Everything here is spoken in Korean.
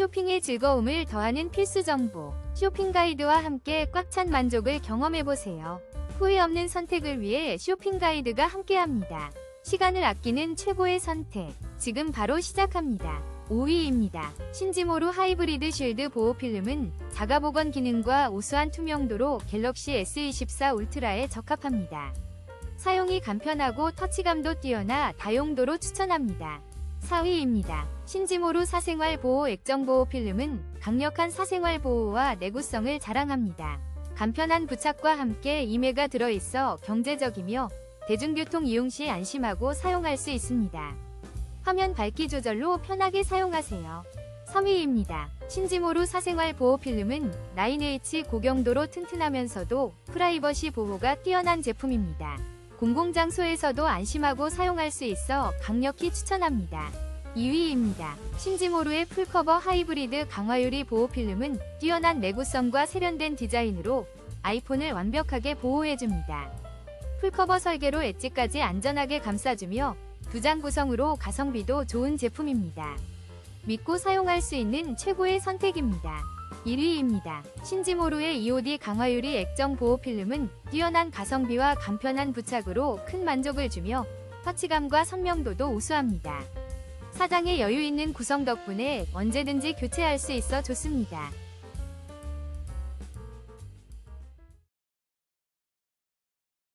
쇼핑의 즐거움을 더하는 필수 정보. 쇼핑 가이드와 함께 꽉 찬 만족을 경험해보세요. 후회 없는 선택을 위해 쇼핑 가이드가 함께합니다. 시간을 아끼는 최고의 선택. 지금 바로 시작합니다. 5위입니다. 신지모루 하이브리드 쉴드 보호 필름은 자가 보건 기능과 우수한 투명도로 갤럭시 S24 울트라에 적합합니다. 사용이 간편하고 터치감도 뛰어나 다용도로 추천합니다. 4위입니다. 신지모루 사생활 보호 액정 보호 필름은 강력한 사생활 보호와 내구성을 자랑합니다. 간편한 부착과 함께 임해가 들어있어 경제적이며 대중교통 이용 시 안심하고 사용할 수 있습니다. 화면 밝기 조절로 편하게 사용하세요. 3위입니다. 신지모루 사생활 보호 필름은 9H 고경도로 튼튼하면서도 프라이버시 보호가 뛰어난 제품입니다. 공공장소에서도 안심하고 사용할 수 있어 강력히 추천합니다. 2위입니다. 신지모루의 풀커버 하이브리드 강화유리 보호 필름은 뛰어난 내구성과 세련된 디자인으로 아이폰을 완벽하게 보호해줍니다. 풀커버 설계로 엣지까지 안전하게 감싸주며 두 장 구성으로 가성비도 좋은 제품입니다. 믿고 사용할 수 있는 최고의 선택입니다. 1위입니다. 신지모루의 EOD 강화유리 액정 보호 필름은 뛰어난 가성비와 간편한 부착으로 큰 만족을 주며 터치감과 선명도도 우수합니다. 사장의 여유 있는 구성 덕분에 언제든지 교체할 수 있어 좋습니다.